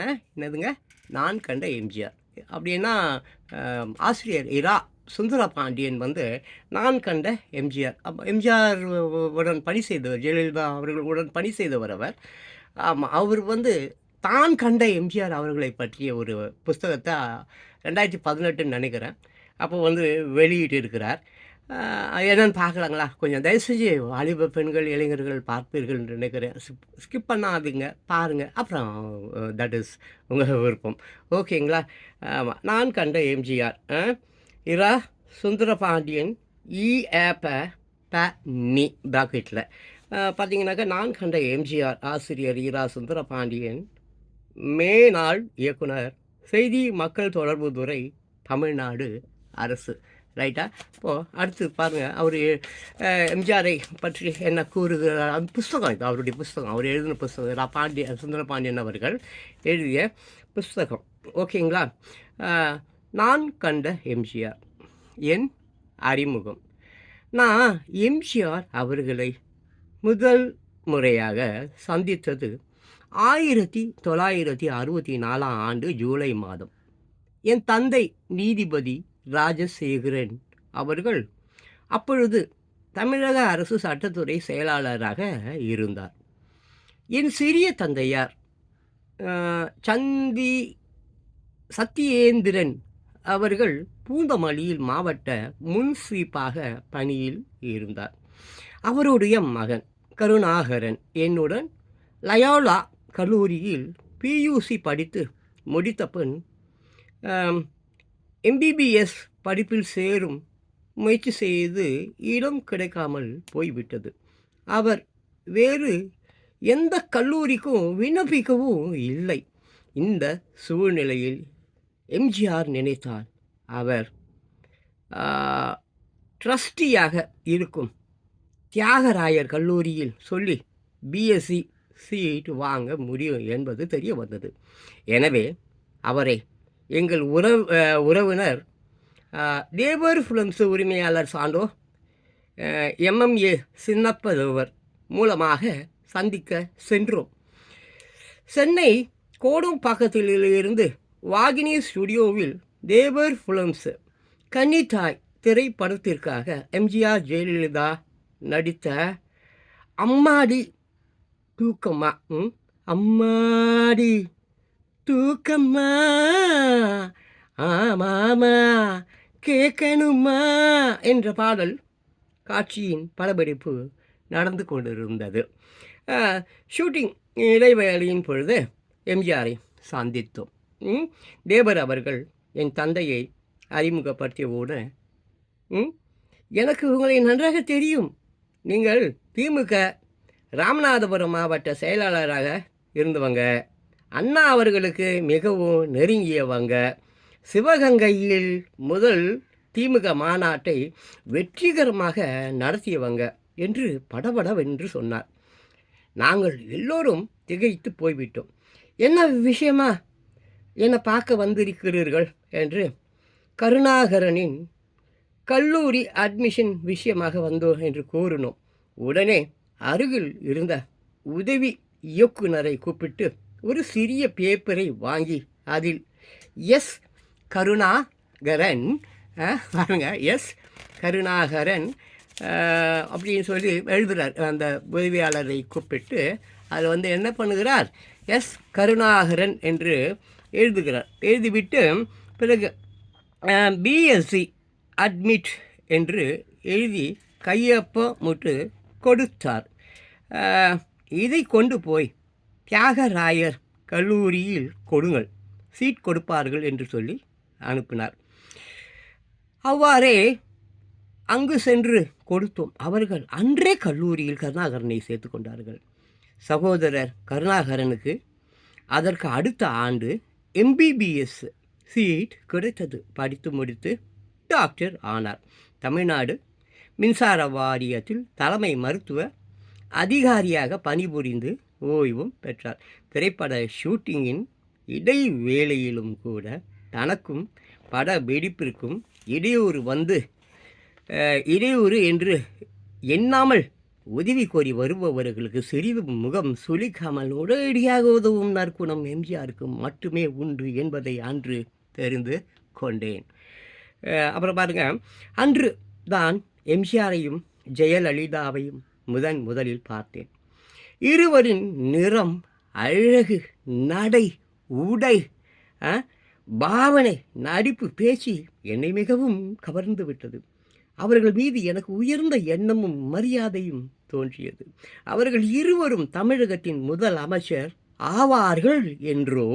ஆ என்னதுங்க? நான் கண்ட எம்ஜிஆர். அப்படின்னா ஆசிரியர் இரா சுந்தர பாண்டியன் வந்து நான் கண்ட எம்ஜிஆர். அப்போ எம்ஜிஆர் உடன் பணி செய்தவர் ஜெயலலிதா அவர்களுடன் பணி செய்தவர் அவர். ஆமாம் அவர் வந்து தான் கண்ட எம்ஜிஆர் அவர்களை பற்றிய ஒரு புஸ்தகத்தை ரெண்டாயிரத்தி பதினெட்டுன்னு நினைக்கிறேன். அப்போ வந்து வெளியிட்டு இருக்கிறார் என்னன்னு பார்க்கலாங்களா? கொஞ்சம் தயவு செஞ்சு வாலிப பெண்கள் இளைஞர்கள் பார்ப்பீர்கள் என்று நினைக்கிறேன். ஸ்கிப் பண்ணாதீங்க. பாருங்கள் அப்புறம் தட் இஸ் உங்கள் விருப்பம். ஓகேங்களா? ஆமாம் நான் கண்ட எம்ஜிஆர் இரா சுந்தரபாண்டியன் இ ஏப்ப ப நி பிராக்கெட்டில் பார்த்தீங்கன்னாக்கா நான் கண்ட எம்ஜிஆர் ஆசிரியர் இரா சுந்தரபாண்டியன் மே நாள் இயக்குனர் செய்தி மக்கள் தொடர்பு துறை தமிழ்நாடு அரசு. ரைட்டா? இப்போது அடுத்து பாருங்கள் அவர் எம்ஜிஆரை பற்றி என்ன கூறுகிறார்? அந்த புஸ்தகம் இது அவருடைய புஸ்தகம். அவர் எழுதின புஸ்தகம். ரா பாண்டிய சுந்தர பாண்டியன் அவர்கள் எழுதிய புஸ்தகம். ஓகேங்களா? நான் கண்ட எம்ஜிஆர் என் அறிமுகம். நான் எம்ஜிஆர் அவர்களை முதல் முறையாக சந்தித்தது ஆயிரத்தி தொள்ளாயிரத்தி அறுபத்தி நாலாம் ஆண்டு ஜூலை மாதம். என் தந்தை நீதிபதி ராஜசேகரன் அவர்கள் அப்பொழுது தமிழக அரசு சட்டத்துறை செயலாளராக இருந்தார். என் சிறிய தந்தையார் சந்தி சத்யேந்திரன் அவர்கள் பூந்தமல்லியில் மாவட்ட முன்சீப்பாக பணியில் இருந்தார். அவருடைய மகன் கருணாகரன் என்னுடன் லயோலா கல்லூரியில் பியூசி படித்து முடித்த பின் எம்பிபிஎஸ் படிப்பில் சேரும் முயற்சி செய்து இடம் கிடைக்காமல் போய்விட்டது. அவர் வேறு எந்த கல்லூரிக்கும் விண்ணப்பிக்கவும் இல்லை. இந்த சூழ்நிலையில் எம்ஜிஆர் நினைத்தால் அவர் ட்ரஸ்டியாக இருக்கும். தியாகராயர் கல்லூரியில் சொல்லி பிஎஸ்சி சீட் வாங்க முடியும் என்பது தெரிய வந்தது. எனவே அவரை எங்கள் உறவு உறவினர் தேவர் ஃபிலிம்ஸ் உரிமையாளர் சாண்டோ எம்எம்ஏ சின்னப்பதேவர் மூலமாக சந்திக்க சென்றோம். சென்னை கோடம்பாக்கத்திலிருந்து வாகினி ஸ்டுடியோவில் தேவர் ஃபிலிம்ஸ் கன்னித்தாய் திரைப்படத்திற்காக எம்ஜிஆர் ஜெயலலிதா நடித்த அம்மாடி தூக்கம்மா அம்மாடி தூக்கம்மா. ஆமாமா கேட்கணுமா என்ற பாடல் காட்சியின் படப்பிடிப்பு நடந்து கொண்டிருந்தது. ஷூட்டிங் இடைவேளையின் பொழுது எம்ஜிஆரை சந்தித்தோம். ம், தேவர் அவர்கள் என் தந்தையை அறிமுகப்படுத்தியவோடு ம், எனக்கு உங்களை நன்றாக தெரியும். நீங்கள் திமுக ராமநாதபுரம் மாவட்ட செயலாளராக இருந்தவங்க. அண்ணா அவர்களுக்கு மிகவும் நெருங்கியவங்க. சிவகங்கையில் முதல் திமுக மாநாட்டை வெற்றிகரமாக நடத்தியவங்க என்று படபடவென்று சொன்னார். நாங்கள் எல்லோரும் திகைத்து போய்விட்டோம். என்ன விஷயமா? என்னை பார்க்க வந்திருக்கிறீர்கள்? என்று கருணாகரனின் கல்லூரி அட்மிஷன் விஷயமாக வந்தோம் என்று கூறினோம். உடனே அருகில் இருந்த உதவி இயக்குனரை கூப்பிட்டு ஒரு சிறிய பேப்பரை வாங்கி அதில் எஸ் கருணாகரன் பாருங்க எஸ் கருணாகரன் அப்படின்னு சொல்லி எழுதுகிறார் அந்த உதவியாளரை கூப்பிட்டு அதில் வந்து என்ன பண்ணுகிறார்? எஸ் கருணாகரன் என்று எழுதுகிறார். எழுதிவிட்டு பிறகு பிஎஸ்சி அட்மிட் என்று எழுதி கையொப்பமிட்டு கொடுத்தார். இதை கொண்டு போய் தியாகராயர் கல்லூரியில் கொடுங்கள் சீட் கொடுப்பார்கள் என்று சொல்லி அனுப்பினார். அவ்வாறே அங்கு சென்று கொடுத்தோம். அவர்கள் அன்றே கல்லூரியில் கருணாகரனை சேர்த்து கொண்டார்கள். சகோதரர் கருணாகரனுக்கு அதற்கு அடுத்த ஆண்டு எம்பிபிஎஸ் சீட் கிடைத்தது. படித்து முடித்து டாக்டர் ஆனார். தமிழ்நாடு மின்சார வாரியத்தில் தலைமை மருத்துவ அதிகாரியாக பணிபுரிந்து ஓய்வும் பெற்றார். திரைப்பட ஷூட்டிங்கின் இடைவேளையிலும் கூட தனக்கும் பட வெடிப்பிற்கும் இடையூறு வந்து இடையூறு என்று எண்ணாமல் உதவி கோரி வருபவர்களுக்கு சிறிது முகம் சுளிக்காமல் உடனடியாக உதவும் நற்குணம் எம்ஜிஆருக்கு மட்டுமே உண்டு என்பதை அன்று தெரிந்து கொண்டேன். அப்புறம் பாருங்க அன்று தான் எம்ஜிஆரையும் ஜெயலலிதாவையும் முதன் முதலில் பார்த்தேன். இருவரின் நிறம் அழகு நடை உடை ஆ, பாவனை நடிப்பு பேச்சு என்னை மிகவும் கவர்ந்து விட்டது. அவர்கள் மீது எனக்கு உயர்ந்த எண்ணமும் மரியாதையும் தோன்றியது. அவர்கள் இருவரும் தமிழகத்தின் முதல் அமைச்சர் ஆவார்கள் என்றோ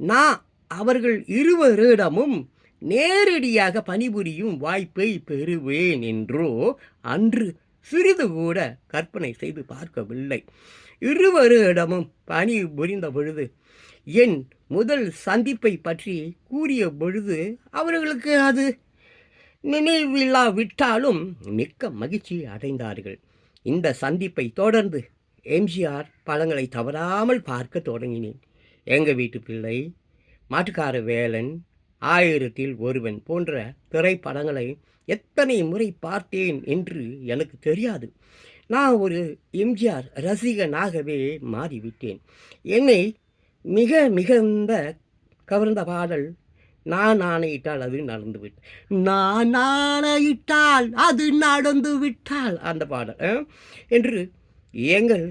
நான் அவர்கள் இருவரிடமும் நேரடியாக பணிபுரியும் வாய்ப்பை பெறுவேன் என்றோ அன்று சிறிது கூட கற்பனை செய்து பார்க்கவில்லை. இருவரிடமும் பணி புரிந்த பொழுது என் முதல் சந்திப்பை பற்றி கூறிய பொழுது அவர்களுக்கு அது நினைவில்லாவிட்டாலும் மிக்க மகிழ்ச்சி அடைந்தார்கள். இந்த சந்திப்பை தொடர்ந்து எம்ஜிஆர் படங்களை தவறாமல் பார்க்க தொடங்கினேன். எங்கள் வீட்டு பிள்ளை மாட்டுக்கார வேலன் ஆயிரத்தில் ஒருவன் போன்ற திரைப்படங்களை எத்தனை முறை பார்த்தேன் என்று எனக்கு தெரியாது. நான் ஒரு எம்ஜிஆர் ரசிகனாகவே மாறிவிட்டேன். என்னை மிக மிகுந்த கவர்ந்த பாடல் நான் ஆணையிட்டால் அது நடந்து நான் ஆணையிட்டால் அது நடந்து விட்டால் அந்த பாடல் என்று எங்கள்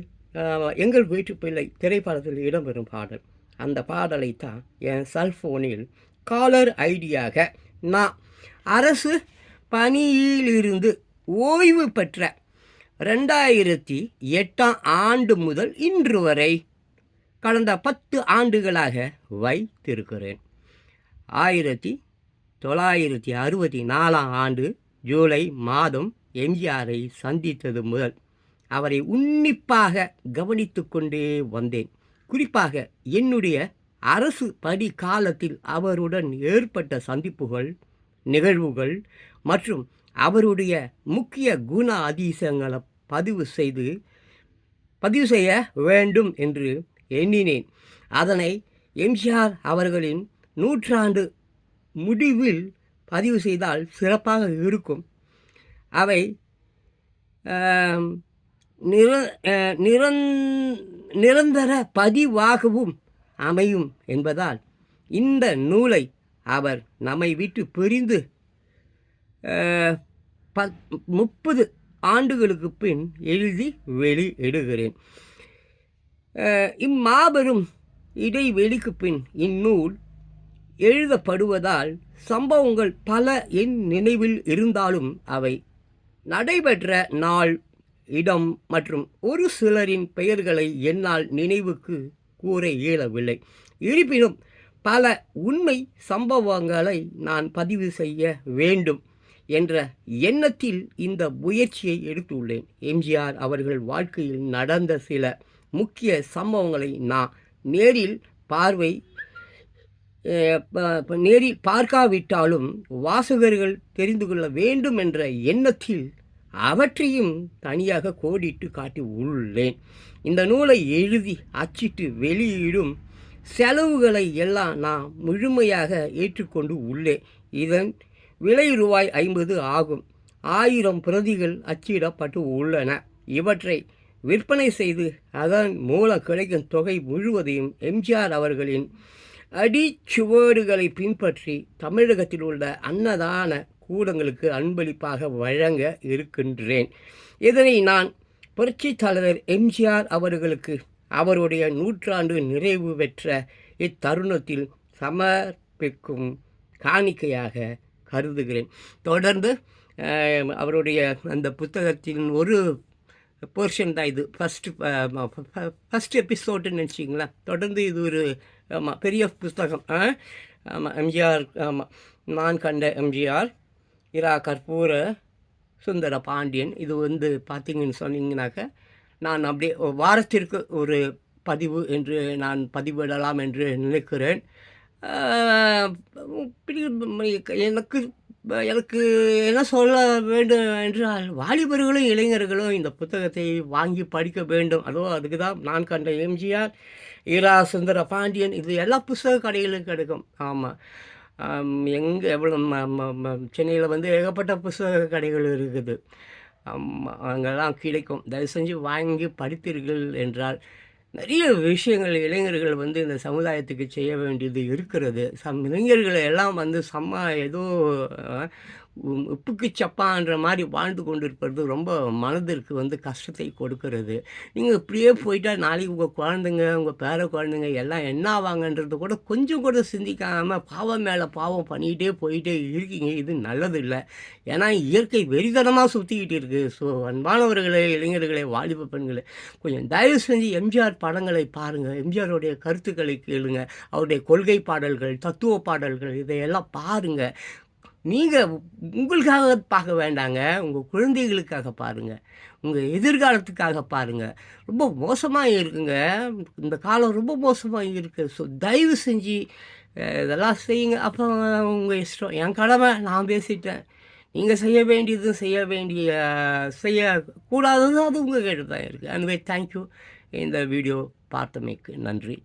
எங்கள் வீட்டு பிள்ளை திரைப்படத்தில் இடம்பெறும் பாடல். அந்த பாடலை தான் என் செல்ஃபோனில் காலர் ஐடியாக நான் அரசு பணியிலிருந்து ஓய்வு பெற்ற ரெண்டாயிரத்தி எட்டாம் ஆண்டு முதல் இன்று வரை கடந்த பத்து ஆண்டுகளாக வைத்திருக்கிறேன். ஆயிரத்தி தொள்ளாயிரத்தி அறுபத்தி நாலாம் ஆண்டு ஜூலை மாதம் எம்ஜிஆரை சந்தித்தது முதல் அவரை உன்னிப்பாக கவனித்து கொண்டே வந்தேன். குறிப்பாக என்னுடைய அரசு பணி காலத்தில் அவருடன் ஏற்பட்ட சந்திப்புகள் நிகழ்வுகள் மற்றும் அவருடைய முக்கிய குண அதிசயங்களை பதிவு செய்து பதிவு செய்ய வேண்டும் என்று எண்ணினேன். அதனை எம்ஜிஆர் அவர்களின் நூற்றாண்டு முடிவில் பதிவு செய்தால் சிறப்பாக இருக்கும். அவை நிர நிரந் நிரந்தர பதிவாகவும் அமையும் என்பதால் இந்த நூலை அவர் நம்மை விட்டு பிரிந்து ப பத் முப்பது ஆண்டுகளுக்கு பின் எழுதி வெளியிடுகிறேன். இம்மாபெரும் இடைவெளிக்கு பின் இந்நூல் எழுதப்படுவதால் சம்பவங்கள் பல என் நினைவில் இருந்தாலும் அவை நடைபெற்ற நாள் இடம் மற்றும் ஒரு சிலரின் பெயர்களை என்னால் நினைவுக்கு கூற இயலவில்லை இருப்பினும் பல உண்மை சம்பவங்களை நான் பதிவு செய்ய வேண்டும் என்ற எண்ணத்தில் இந்த முயற்சியை எடுத்துள்ளேன். எம்ஜிஆர் அவர்கள் வாழ்க்கையில் நடந்த சில முக்கிய சம்பவங்களை நான் நேரில் பார்வை நேரில் பார்க்காவிட்டாலும் வாசகர்கள் தெரிந்து கொள்ள வேண்டும் என்ற எண்ணத்தில் அவற்றையும் தனியாக கோடிட்டு காட்டி உள்ளேன். இந்த நூலை எழுதி அச்சிட்டு வெளியிடும் செலவுகளை எல்லாம் நான் முழுமையாக ஏற்றுக்கொண்டு உள்ளேன். இதன் விலை ரூபாய் ஐம்பது ஆகும். ஆயிரம் பிரதிகள் அச்சிடப்பட்டு உள்ளன. இவற்றை விற்பனை செய்து அதன் மூலம் கிடைக்கும் தொகை முழுவதையும் எம்ஜிஆர் அவர்களின் அடிச்சுவடுகளை பின்பற்றி தமிழகத்தில் உள்ள அன்னதான கூடங்களுக்கு அன்பளிப்பாக வழங்க இருக்கின்றேன். இதனை நான் புரட்சித் தலைவர் எம்ஜிஆர் அவர்களுக்கு அவருடைய நூற்றாண்டு நிறைவு பெற்ற இத்தருணத்தில் சமர்ப்பிக்கும் காணிக்கையாக கருதுகிறேன். தொடர்ந்து அவருடைய அந்த புத்தகத்தின் ஒரு போர்ஷன் தான் இது. ஃபஸ்ட்டு ஃபஸ்ட் எபிசோடுன்னு நினச்சிங்களா? தொடர்ந்து இது ஒரு ஆமாம் பெரிய புஸ்தகம் ஆ? ஆமாம் எம்ஜிஆர் ஆமாம் நான் கண்ட எம்ஜிஆர் இரா கற்பூர சுந்தர பாண்டியன். இது வந்து பார்த்தீங்கன்னு சொன்னீங்கன்னாக்க நான் அப்படியே வாரத்திற்கு ஒரு பதிவு என்று நான் பதிவிடலாம் என்று நினைக்கிறேன். எனக்கு எனக்கு என்ன சொல்ல வேண்டும் என்றால் வாலிபர்களும் இளைஞர்களும் இந்த புத்தகத்தை வாங்கி படிக்க வேண்டும். அதோ அதுக்கு தான் நான் கண்ட எம்ஜிஆர் ஈரா சுந்தர பாண்டியன் இது எல்லா புஸ்தக கடைகளிலும் கிடைக்கும். ஆமாம் எங்கே எவ்வளோ சென்னையில் வந்து ஏகப்பட்ட புஸ்தக கடைகள் இருக்குது. அங்கெல்லாம் கிடைக்கும். தயவு செஞ்சு வாங்கி படித்தீர்கள் என்றால் நிறைய விஷயங்கள் இளைஞர்கள் வந்து இந்த சமுதாயத்துக்கு செய்ய வேண்டியது இருக்கிறது. சம் இளைஞர்களை எல்லாம் வந்து செம்ம ஏதோ உப்புக்கு சப்பான்ற மாதிரி வாழ்ந்து கொண்டிருப்பது ரொம்ப மனதிற்கு வந்து கஷ்டத்தை கொடுக்கறது. நீங்கள் இப்படியே போயிட்டா நாளைக்கு உங்கள் குழந்தைங்க உங்கள் பேர குழந்தைங்க எல்லாம் என்ன ஆவாங்கன்றது கூட கொஞ்சம் கூட சிந்திக்காமல் பாவம் மேலே பாவம் பண்ணிக்கிட்டே போயிட்டே இருக்கீங்க. இது நல்லது இல்லை ஏன்னா இயற்கை வெறிதனமாக சுற்றிக்கிட்டு இருக்குது ஸோ அன்பானவர்களே இளைஞர்களே வாலிப பெண்களே கொஞ்சம் தயவு செஞ்சு எம்ஜிஆர் படங்களை பாருங்கள் எம்ஜிஆருடைய கருத்துக்களை கேளுங்க. அவருடைய கொள்கை பாடல்கள் தத்துவ பாடல்கள் இதையெல்லாம் பாருங்கள் நீங்கள் உங்களுக்காக பார்க்க வேண்டாங்க. உங்கள் குழந்தைகளுக்காக பாருங்கள் உங்கள் எதிர்காலத்துக்காக பாருங்கள் ரொம்ப மோசமாக இருக்குங்க. இந்த காலம் ரொம்ப மோசமாக இருக்குது ஸோ தயவு செஞ்சு இதெல்லாம் செய்யுங்க. அப்போ உங்கள் இஷ்டம். என் கடமை நான் பேசிட்டேன். நீங்கள் செய்ய வேண்டியது செய்ய வேண்டிய செய்யக்கூடாதது அது உங்கள் கேட்டு தான் இருக்குது அனுவே தேங்க்யூ இந்த வீடியோ பார்த்தமைக்கு நன்றி.